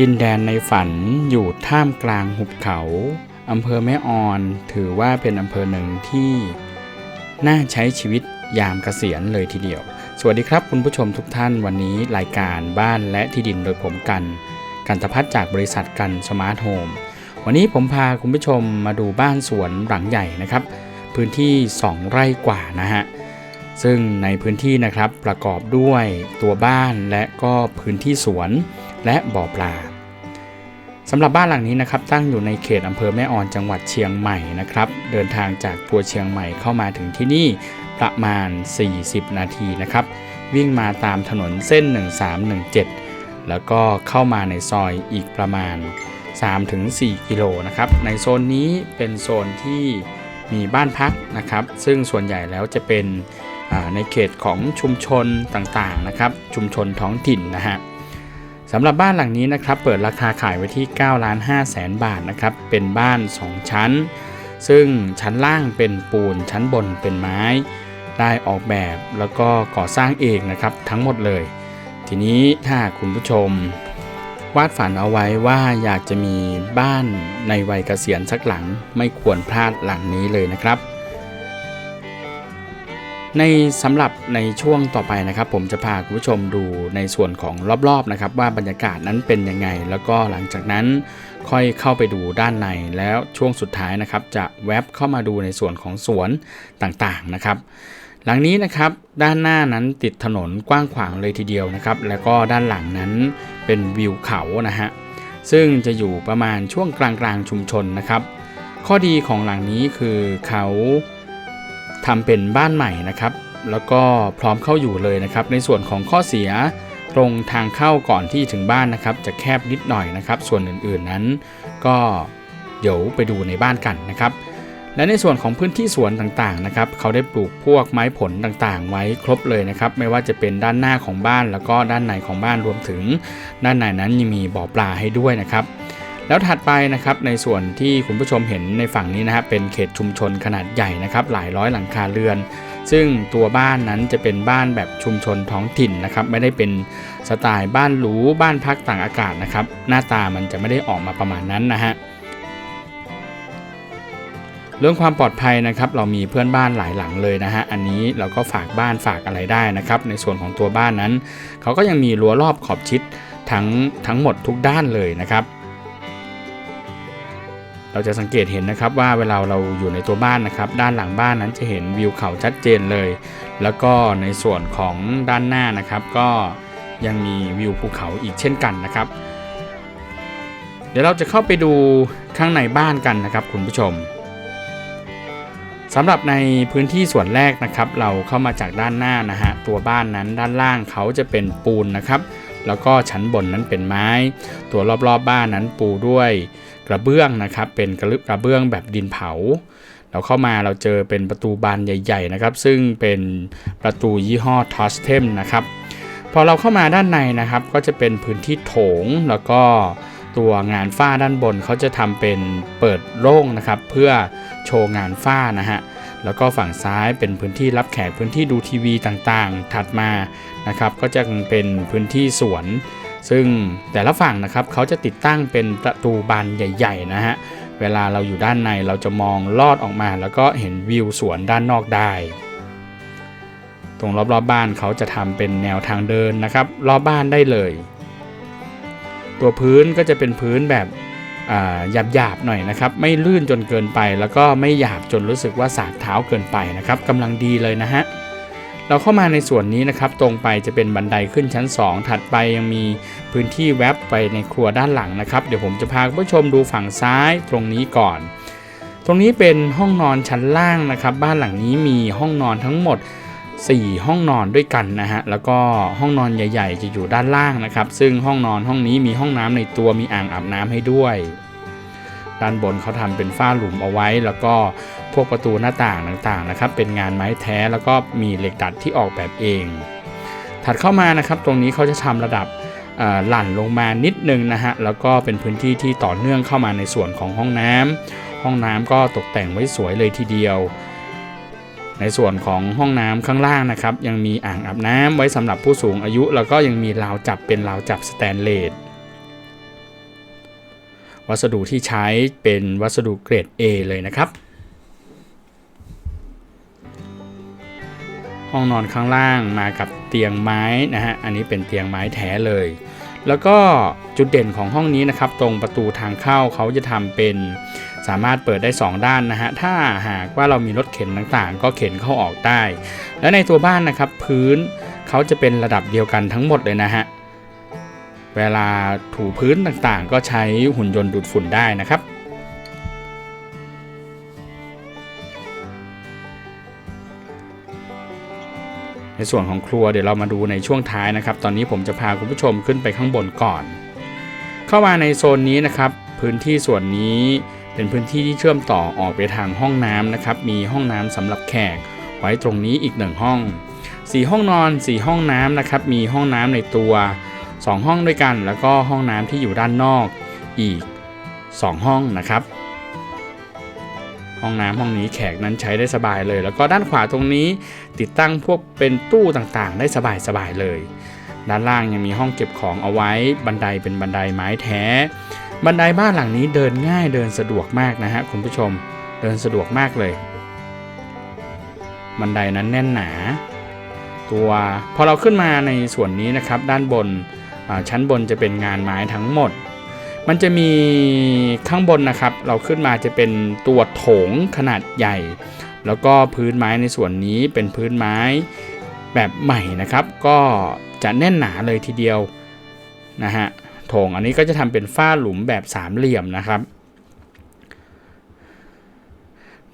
ดินแดนในฝันอยู่ท่ามกลางหุบเขา อำเภอแม่ออนถือว่าเป็นอำเภอหนึ่งที่ น่าใช้ชีวิตยามเกษียณเลยทีเดียว สวัสดีครับคุณผู้ชมทุกท่านวันนี้รายการบ้านและที่ดินโดยผมกัน กันตพัฒน์จากบริษัทกันสมาร์ทโฮม วันนี้ผมพาคุณผู้ชมมาดูบ้านสวนหลังใหญ่นะครับ พื้นที่ 2 ไร่กว่านะฮะ ซึ่งในพื้นที่นะครับประกอบด้วยตัวบ้านและก็พื้นที่สวนและบ่อปลาสำหรับบ้านหลังนี้นะครับตั้งอยู่ในเขตอำเภอแม่ออนจังหวัดเชียงใหม่นะครับเดินทางจากตัวเชียงใหม่เข้ามาถึงที่นี่ประมาณ 40 นาทีนะครับ วิ่งมาตามถนนเส้น 1317 แล้วก็เข้ามาในซอยอีกประมาณ 3-4 กิโลนะครับในโซนนี้เป็นโซนที่มีบ้านพักนะครับ ซึ่งส่วนใหญ่แล้วจะเป็น ในเขตของชุมชนต่างๆนะครับ ชุมชนท้องถิ่นนะฮะสำหรับบ้านหลังนี้นะครับเปิดราคาขายไว้ที่ 9 ล้าน5แสนบาทนะครับ เป็นบ้าน 2 ชั้น ซึ่งชั้นล่างเป็นปูนชั้นบนเป็นไม้ ได้ออกแบบแล้วก็ก่อสร้างเองนะครับทั้งหมดเลย ทีนี้ถ้าคุณผู้ชม วาดฝันเอาไว้ว่าอยากจะมีบ้านในวัยเกษียณสักหลังไม่ควรพลาดหลังนี้เลยนะครับ ในสำหรับในช่วงต่อไปนะครับ ผมจะพาคุณผู้ชมดูในส่วนของรอบๆนะครับ ว่าบรรยากาศนั้นเป็นยังไง แล้วก็หลังจากนั้นค่อยเข้าไปดูด้านในแล้วช่วงสุดท้ายนะครับ จะแวบเข้ามาดูในส่วนของสวนต่างๆนะครับ หลังนี้นะครับด้านหน้านั้นติดถนนกว้างขวางเลยทีเดียวนะครับ แล้วก็ด้านหลังนั้นเป็นวิวเขานะฮะซึ่งจะอยู่ประมาณช่วงกลางๆชุมชนนะครับ ข้อดีของหลังนี้คือเขา ทำเป็นบ้านใหม่นะครับ แล้วก็พร้อมเข้าอยู่เลยนะครับ ในส่วนของข้อเสียตรงทางเข้าก่อนที่ถึงบ้านนะครับ จะแคบนิดหน่อยนะครับ ส่วนอื่นๆนั้น ก็เดี๋ยวไปดูในบ้านกันนะครับ และในส่วนของพื้นที่สวนต่างๆนะครับ เขาได้ปลูกพวกไม้ผลต่างๆ ไว้ครบเลยนะครับ ไม่ว่าจะเป็นด้านหน้าของบ้าน แล้วก็ด้านในของบ้านรวมถึง ด้านในนั้นยังมีบ่อปลาให้ด้วยนะครับ แล้วถัดไปนะครับในส่วนที่คุณผู้ชมเห็นในฝั่งนี้นะครับเป็นเขตชุมชนขนาดใหญ่นะครับหลายร้อยหลังคาเรือน ซึ่งตัวบ้านนั้นจะเป็นบ้านแบบชุมชนท้องถิ่นนะครับไม่ได้เป็นสไตล์บ้านหรูบ้านพักต่างอากาศนะครับหน้าตามันจะไม่ได้ออกมาประมาณนั้นนะฮะเรื่องความปลอดภัยนะครับเรามีเพื่อนบ้านหลายหลังเลยนะฮะอันนี้เราก็ฝากบ้านฝากอะไรได้นะครับในส่วนของตัวบ้านนั้น เขาก็ยังมีรั้วรอบขอบชิดทั้งทั้งหมดทุกด้านเลยนะครับ เราจะสังเกตเห็นนะครับว่าเวลาเราอยู่ในตัวบ้านนะครับ ด้านหลังบ้านนั้นจะเห็นวิวเขาชัดเจนเลย แล้วก็ในส่วนของด้านหน้านะครับ ก็ยังมีวิวภูเขาอีกเช่นกันนะครับ เดี๋ยวเราจะเข้าไปดูข้างในบ้านกันนะครับ คุณผู้ชมสำหรับในพื้นที่ส่วนแรกนะครับ เราเข้ามาจากด้านหน้านะฮะตัวบ้านนั้นด้านล่างเขาจะเป็นปูนนะครับ แล้วก็ชั้นบนนั้นเป็นไม้ ตัวรอบๆบบ้านนั้นปูด้วยกระเบื้องนะครับ เป็นกระกระเบื้องแบบดินเผา เราเข้ามาเราเจอเป็นประตูบานใหญ่ ๆ นะครับ ซึ่งเป็นประตูยี่ห้อทอสเทมนะครับ พอเราเข้ามาด้านในนะครับ ก็จะเป็นพื้นที่โถงแล้วก็ตัวงานฝ้าด้านบนเขาจะทำเป็นเปิดโล่งนะครับ เพื่อโชว์งานฝ้านะฮะแล้วก็ฝั่งซ้ายเป็นพื้นที่รับแขกพื้นที่ดูทีวีต่างๆ ถัดมา นะครับก็จะเป็นพื้นที่สวน ซึ่งแต่ละฝั่งนะครับเขาจะติดตั้งเป็นประตูบานใหญ่ๆนะฮะเวลาเราอยู่ด้านในเราจะมองลอดออกมา แล้วก็เห็นวิวสวนด้านนอกได้ ตรงรอบๆบบ้านเขาจะทำเป็นแนวทางเดินนะครับรอบบ้านได้เลย ตัวพื้นก็จะเป็นพื้นแบบหยาบหยาบหน่อยนะครับ ไม่ลื่นจนเกินไป แล้วก็ไม่หยาบจนรู้สึกว่าสากเท้าเกินไปนะครับกำลังดีเลยนะฮะ เราเข้ามาในส่วนนี้นะครับ ตรงไปจะเป็นบันไดขึ้นชั้น 2 ถัดไปยังมีพื้นที่แวบไปในครัวด้านหลังนะครับ เดี๋ยวผมจะพาคุณผู้ชมดูฝั่งซ้ายตรงนี้ก่อน ตรงนี้เป็นห้องนอนชั้นล่างนะครับ บ้านหลังนี้มีห้องนอนทั้งหมด 4 ห้องนอนด้วยกันนะฮะ แล้วก็ห้องนอนใหญ่ ๆ จะอยู่ด้านล่างนะครับ ซึ่งห้องนอนห้องนี้มีห้องน้ำในตัวมีอ่างอาบน้ำให้ด้วย ด้านบนเขาทำเป็นฝ้าหลุมเอาไว้ แล้วก็พวกประตูหน้าต่างต่างๆนะครับ เป็นงานไม้แท้แล้วก็มีเหล็กดัดที่ออกแบบเอง ถัดเข้ามานะครับตรงนี้เขาจะทำระดับหลั่นลงมานิดนึงนะฮะแล้วก็เป็นพื้นที่ที่ต่อเนื่องเข้ามาในส่วนของห้องน้ำห้องน้ำก็ตกแต่งไว้สวยเลยทีเดียว ในส่วนของห้องน้ำข้างล่างนะครับ ยังมีอ่างอาบน้ำไว้สำหรับผู้สูงอายุ แล้วก็ยังมีราวจับเป็นราวจับสแตนเลส วัสดุที่ใช้เป็นวัสดุเกรด A เลยนะครับ ห้องนอนข้างล่างมากับเตียงไม้นะฮะ อันนี้เป็นเตียงไม้แท้เลย แล้วก็จุดเด่นของห้องนี้นะครับ ตรงประตูทางเข้าเขาจะทำเป็นสามารถเปิดได้ 2 ด้านนะฮะ ถ้าหากว่าเรามีรถเข็นต่างๆ ก็เข็นเข้าออกได้ และในตัวบ้านนะครับพื้นเขาจะเป็นระดับเดียวกันทั้งหมดเลยนะฮะ เวลาถูพื้นต่างๆ ก็ใช้หุ่นยนต์ดูดฝุ่นได้นะครับ ในส่วนของครัวเดี๋ยวเรามาดูในช่วงท้ายนะครับ ตอนนี้ผมจะพาคุณผู้ชมขึ้นไปข้างบนก่อน เข้ามาในโซนนี้นะครับ พื้นที่ส่วนนี้เป็นพื้นที่ที่เชื่อมต่อออกไปทางห้องน้ำนะครับ มีห้องน้ำสำหรับแขก ไว้ตรงนี้อีกหนึ่งห้อง 4 ห้องนอน 4 ห้องน้ำนะครับ มีห้องน้ำในตัว 2 ห้องด้วยกัน แล้วก็ห้องน้ำที่อยู่ด้านนอกอีก 2 ห้องนะครับ ห้องน้ำห้องนี้แขกนั้นใช้ได้สบายเลย แล้วก็ด้านขวาตรงนี้ติดตั้งพวกเป็นตู้ต่างๆ ได้สบายๆเลย ด้านล่างยังมีห้องเก็บของเอาไว้บันไดเป็นบันไดไม้แท้ บันไดบ้านหลังนี้เดินง่ายเดินสะดวกมากนะฮะคุณผู้ชมเดินสะดวกมากเลยบันไดนั้นแน่นหนา ตัวพอเราขึ้นมาในส่วนนี้นะครับ ด้านบน ชั้นบนจะเป็นงานไม้ทั้งหมด มันจะมีข้างบนนะครับ เราขึ้นมาจะเป็นตัวโถงขนาดใหญ่ แล้วก็พื้นไม้ในส่วนนี้เป็นพื้นไม้แบบใหม่นะครับ ก็จะแน่นหนาเลยทีเดียวนะฮะโถงอันนี้ก็จะทำเป็นฝ้าหลุมแบบสามเหลี่ยมนะครับ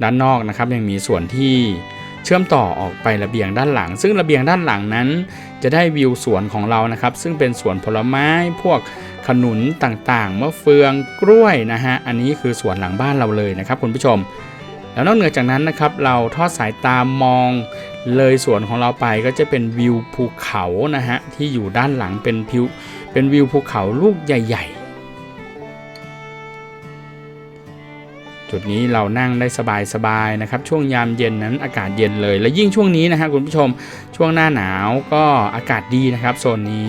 ด้านนอกนะครับยังมีส่วนที่เชื่อมต่อออกไประเบียงด้านหลัง ซึ่งระเบียงด้านหลังนั้น จะได้วิวสวนของเรานะครับ ซึ่งเป็นสวนผลไม้พวกขนุนต่างๆมะเฟืองกล้วยนะฮะอันนี้คือสวนหลังบ้านเราเลยนะครับคุณผู้ชม แล้วนอกเหนือจากนั้นนะครับเราทอดสายตามองเลยสวนของเราไปก็จะเป็นวิวภูเขานะฮะที่อยู่ด้านหลังเป็นพิวเป็นวิวภูเขาลูกใหญ่ ๆ จุดนี้เรานั่งได้สบายๆนะครับ ช่วงยามเย็นนั้นอากาศเย็นเลย และยิ่งช่วงนี้นะฮะคุณผู้ชมช่วงหน้าหนาวก็อากาศดีนะครับโซนนี้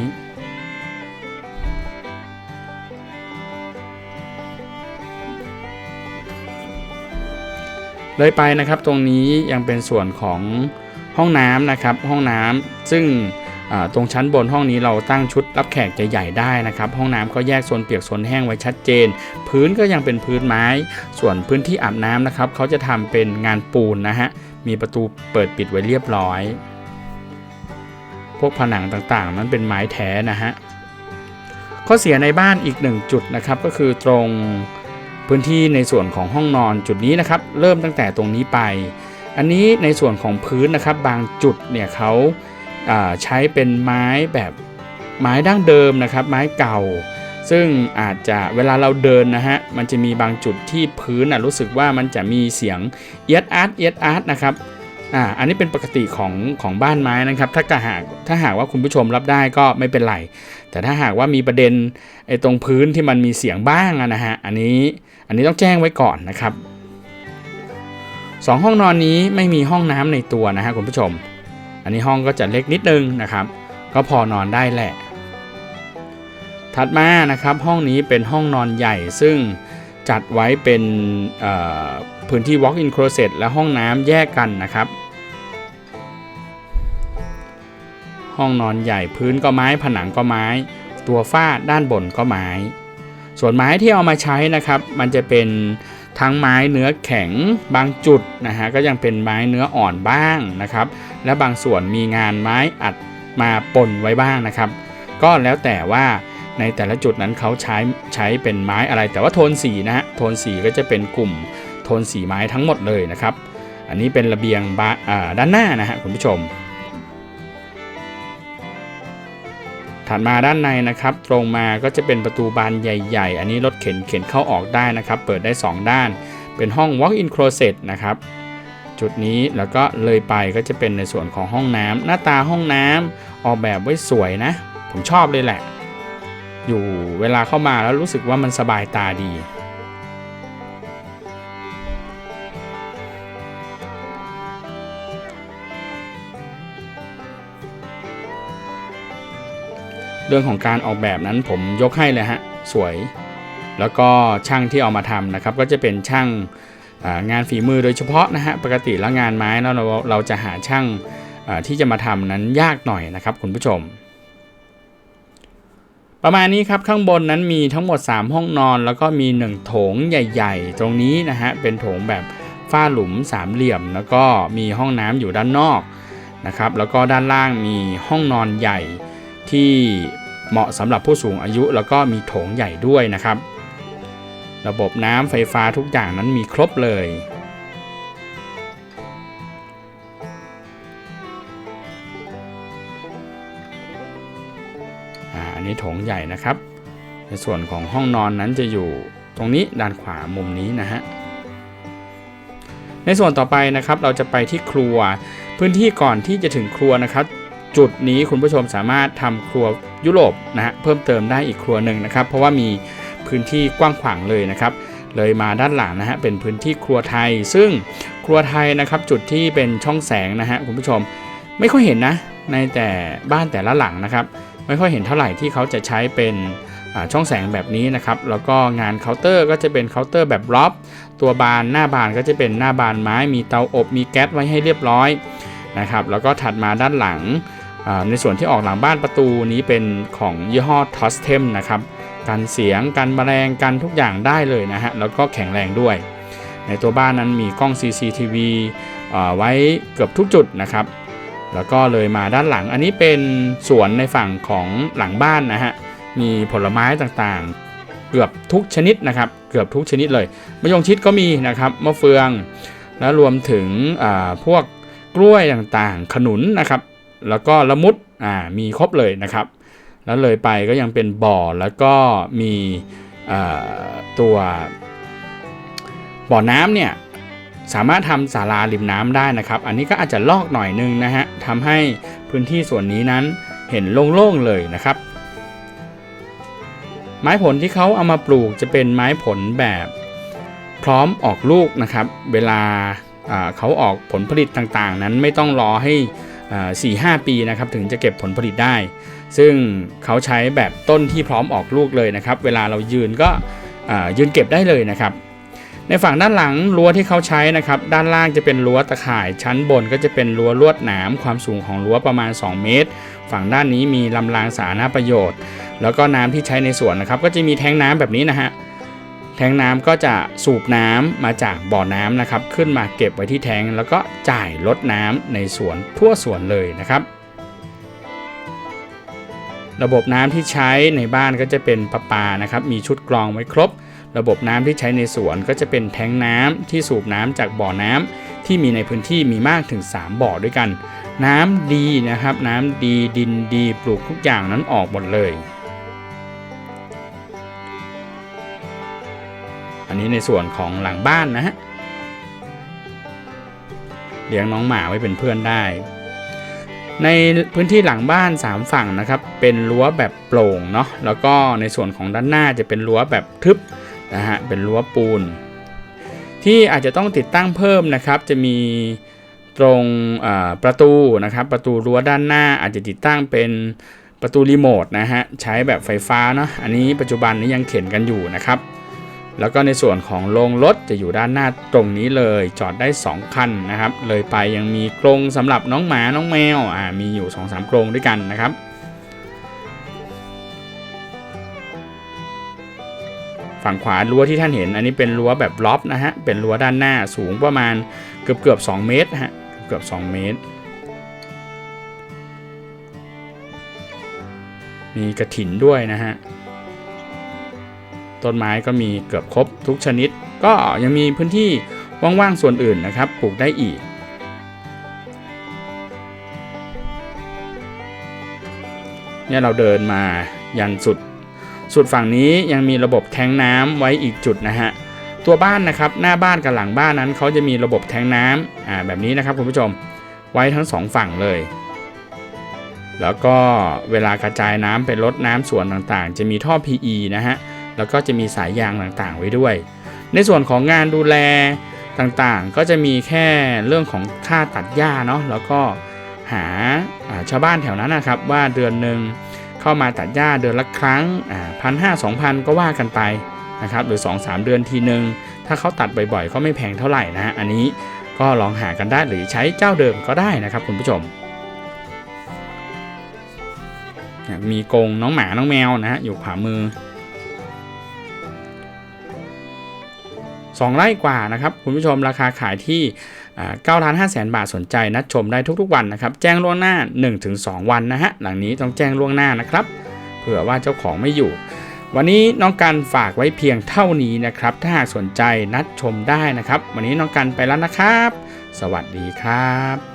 เลยไปนะครับตรงนี้ยังเป็นส่วนของห้องน้ำนะครับห้องน้ำซึ่ง ตรงชั้นบนห้องนี้เราตั้งชุดรับแขกใหญ่ๆได้นะครับ ห้องน้ำก็แยกโซนเปียกโซนแห้งไว้ชัดเจน พื้นก็ยังเป็นพื้นไม้ ส่วนพื้นที่อาบน้ำนะครับเขาจะทำเป็นงานปูนนะฮะมีประตูเปิดปิดไว้เรียบร้อย พวกผนังต่างๆนั้นเป็นไม้แท้นะฮะข้อเสียในบ้านอีกหนึ่งจุดนะครับก็คือตรงพื้นที่ในส่วนของห้องนอนจุดนี้นะครับ เริ่มตั้งแต่ตรงนี้ไป อันนี้ในส่วนของพื้นนะครับ บางจุดเนี่ยเขา ใช้เป็นไม้แบบไม้ดั้งเดิมนะครับ ไม้เก่า ซึ่งอาจจะเวลาเราเดินนะฮะมันจะมีบางจุดที่พื้นนะรู้สึกว่ามันจะมีเสียงเอียดอาร์ตเอียดอาร์ตนะครับอ่าอันนี้เป็นปกติของของบ้านไม้นะครับ ถ้าหากถ้าหากว่าคุณผู้ชมรับได้ก็ไม่เป็นไร แต่ถ้าหากว่ามีประเด็นไอ้ตรงพื้นที่มันมีเสียงบ้างนะฮะอันนี้อันนี้ต้องแจ้งไว้ก่อนนะครับสองห้องนอนนี้ไม่มีห้องน้ำในตัวนะฮะคุณผู้ชม อันนี้ห้องก็จะเล็กนิดนึงนะครับ ก็พอนอนได้แหละ ถัดมานะครับห้องนี้เป็นห้องนอนใหญ่ซึ่งจัดไว้เป็นพื้นที่ walk-in closet และห้องน้ำแยกกันนะครับ ห้องนอนใหญ่พื้นก็ไม้ผนังก็ไม้ ตัวฝ้าด้านบนก็ไม้ ส่วนไม้ที่เอามาใช้นะครับ มันจะเป็น ทั้งไม้เนื้อแข็งบางจุดนะฮะก็ยังเป็นไม้เนื้ออ่อนบ้างนะครับ และบางส่วนมีงานไม้อัดมาปนไว้บ้างนะครับ ก็แล้วแต่ว่าในแต่ละจุดนั้นเขาใช้ใช้เป็นไม้อะไร แต่ว่าโทนสีนะฮะโทนสีก็จะเป็นกลุ่มโทนสีไม้ทั้งหมดเลยนะครับ อันนี้เป็นระเบียงบ้าด้านหน้านะฮะคุณผู้ชม ถัดมาด้านในนะครับ ตรงมาก็จะเป็นประตูบานใหญ่ ๆ อันนี้รถเข็นเข็นเข้าออกได้นะครับ เปิดได้ 2 ด้าน เป็นห้อง walk-in closet นะครับ จุดนี้แล้วก็เลยไปก็จะเป็นในส่วนของห้องน้ำหน้าตาห้องน้ำออกแบบไว้สวยนะ ผมชอบเลยแหละ อยู่เวลาเข้ามาแล้วรู้สึกว่ามันสบายตาดี รื่องของการออกแบบนั้นผมยกให้เลยฮะสวย แล้วก็ช่างที่เอามาทำนะครับ ก็จะเป็นช่างางานฝีมือโดยเฉพาะนะฮะปกติแล้วงานไม้แล้วเราเราจะหาช่างาที่จะมาทำนั้นยากหน่อยนะครับคุณผู้ชม ประมาณนี้ครับข้างบนนั้นมีทั้งหมด 3 ห้องนอน แล้วก็มี1โถงใหญ่ ๆ ตรงนี้นะฮะเป็นโถงแบบฝ้าหลุมสามเหลี่ยม แล้วก็มีห้องน้ำอยู่ด้านนอกนะครับแล้วก็ด้านล่างมีห้องนอนใหญ่ที่ เหมาะสำหรับผู้สูงอายุแล้วก็มีโถงใหญ่ด้วยนะครับ ระบบน้ำไฟฟ้าทุกอย่างนั้นมีครบเลย อันนี้โถงใหญ่นะครับ ในส่วนของห้องนอนนั้นจะอยู่ตรงนี้ด้านขวามุมนี้นะฮะในส่วนต่อไปนะครับเราจะไปที่ครัว พื้นที่ก่อนที่จะถึงครัวนะครับ จุดนี้คุณผู้ชมสามารถทำครัวยุโรปนะฮะเพิ่มเติมได้อีกครัวหนึ่งนะครับ เพราะว่ามีพื้นที่กว้างขวางเลยนะครับ เลยมาด้านหลังนะฮะเป็นพื้นที่ครัวไทย ซึ่งครัวไทยนะครับจุดที่เป็นช่องแสงนะฮะคุณผู้ชมไม่ค่อยเห็นนะในแต่บ้านแต่ละหลังนะครับไม่ค่อยเห็นเท่าไหร่ที่เขาจะใช้เป็นช่องแสงแบบนี้นะครับ แล้วก็งานเคาน์เตอร์ก็จะเป็นเคาน์เตอร์แบบล็อบตัวบานหน้าบานก็จะเป็นหน้าบานไม้ มีเตาอบ มีแก๊สไว้ให้เรียบร้อยนะครับ แล้วก็ถัดมาด้านหลัง ในส่วนที่ออกหลังบ้านประตูนี้เป็นของยี่ห้อทอสเทมนะครับกันเสียงกันแมลงกันทุกอย่างได้เลยนะฮะแล้วก็แข็งแรงด้วย ในตัวบ้านนั้นมีกล้อง CCTV อไว้เกือบทุกจุดนะครับแล้วก็เลยมาด้านหลังอันนี้เป็นสวนในฝั่งของหลังบ้านนะฮะมีผลไม้ต่างๆ เกือบทุกชนิดนะครับ เกือบทุกชนิดเลยมะยงชิดก็มีนะครับมะเฟือง แล้วรวมถึงพวกกล้วยต่างๆ ขนุนนะครับ แล้วก็ละมุดอ่ามีครบเลยนะครับ แล้วเลยไปก็ยังเป็นบ่อแล้วก็มีตัวบ่อน้ำเนี่ยสามารถทำศาลาริมน้ำได้นะครับ อันนี้ก็อาจจะลอกหน่อยนึงนะฮะทำให้พื้นที่ส่วนนี้นั้นเห็นโล่งๆเลยนะครับ ไม้ผลที่เขาเอามาปลูกจะเป็นไม้ผลแบบพร้อมออกลูกนะครับ เวลาอ่าเขาออกผลผลิตต่างๆ นั้นไม่ต้องรอให้ สี่ห้าปีนะครับถึงจะเก็บผลผลิตได้ ซึ่งเขาใช้แบบต้นที่พร้อมออกลูกเลยนะครับ เวลาเรายืนก็ยืนเก็บได้เลยนะครับ ในฝั่งด้านหลังรั้วที่เขาใช้นะครับ ด้านล่างจะเป็นรั้วตะข่ายชั้นบนก็จะเป็นรั้วลวดหนามความสูงของรั้วประมาณ 2 เมตร ฝั่งด้านนี้มีลำรางสาธารณประโยชน์ แล้วก็น้ำที่ใช้ในสวนนะครับ ก็จะมีแทงน้ำแบบนี้นะฮะ แทงน้ำก็จะสูบน้ำมาจากบ่อน้ำนะครับ ขึ้นมาเก็บไว้ที่แทงแล้วก็จ่ายลดน้ำในสวนทั่วสวนเลยนะครับ ระบบน้ำที่ใช้ในบ้านก็จะเป็นประปานะครับ มีชุดกรองไว้ครบ ระบบน้ำที่ใช้ในสวนก็จะเป็นแทงน้ำที่สูบน้ำจากบ่อน้ำที่มีในพื้นที่มีมากถึง 3 บ่อด้วยกัน น้ำดีนะครับ น้ำดีดินดีปลูกทุกอย่างนั้นออกหมดเลย อันนี้ในส่วนของหลังบ้านนะฮะเลี้ยงน้องหมาไว้เป็นเพื่อนได้ ในพื้นที่หลังบ้าน 3 ฝั่งนะครับ เป็นรั้วแบบโปร่งเนาะแล้วก็ในส่วนของด้านหน้าจะเป็นรั้วแบบทึบนะฮะเป็นรั้วปูน ที่อาจจะต้องติดตั้งเพิ่มนะครับ จะมีตรงประตูนะครับประตูรั้วด้านหน้าอาจจะติดตั้งเป็นประตูรีโมทนะฮะใช้แบบไฟฟ้าเนาะอันนี้ปัจจุบันนี้ยังเข็นกันอยู่นะครับ แล้วก็ในส่วนของโรงรถจะอยู่ด้านหน้าตรงนี้เลย จอดได้ 2 คันนะครับ เลยไปยังมีกรงสำหรับน้องหมาน้องแมวอ่ามีอยู่ 2-3 กรงด้วยกันนะครับฝั่งขวารั้วที่ท่านเห็นอันนี้เป็นรั้วแบบล็อบนะฮะ เป็นรั้วด้านหน้าสูงประมาณเกือบเกือบ2เมตรฮะ เกือบ2เมตร มีกระถินด้วยนะฮะ ต้นไม้ก็มีเกือบครบทุกชนิด ก็ยังมีพื้นที่ว่างๆส่วนอื่นนะครับ ปลูกได้อีก เนี่ยเราเดินมายันสุด สุดฝั่งนี้ยังมีระบบแทงน้ำไว้อีกจุดนะฮะตัวบ้านนะครับหน้าบ้านกับหลังบ้านนั้นเขาจะมีระบบแทงน้ำอ่าแบบนี้นะครับคุณผู้ชมไว้ทั้งสองฝั่งเลย แล้วก็เวลากระจายน้ำไปลดน้ำส่วนต่างๆ จะมีท่อ PE นะฮะ แล้วก็จะมีสายยางต่างๆ ไว้ด้วย ในส่วนของงานดูแลต่างๆ ก็จะมีแค่เรื่องของค่าตัดหญ้าเนาะแล้วก็หาาชาวบ้านแถวนั้นนะครับ ว่าเดือนหนึ่งเข้ามาตัดหญ้าเดือนละครั้งพันห้าสองพันก็ว่ากันไปนะครับหรือ 2-3 เดือนทีหนึ่งถ้าเขาตัดบ่อยๆ ก็ไม่แพงเท่าไหร่นะอันนี้ก็ลองหากันได้หรือใช้เจ้าเดิมก็ได้นะครับคุณผู้ชม มีกรงน้องหมาน้องแมวนะฮะอยู่ขวามือ 2 ไร่กว่านะครับ คุณผู้ชมราคาขายที่9ล้าน5แสนบาทสนใจนัดชมได้ทุกๆวันนะครับ แจ้งล่วงหน้า 1-2 วันนะฮะ หลังนี้ต้องแจ้งล่วงหน้านะครับ เผื่อว่าเจ้าของไม่อยู่ วันนี้น้องกันฝากไว้เพียงเท่านี้นะครับ ถ้าหากสนใจนัดชมได้นะครับ วันนี้น้องกันไปแล้วนะครับ สวัสดีครับ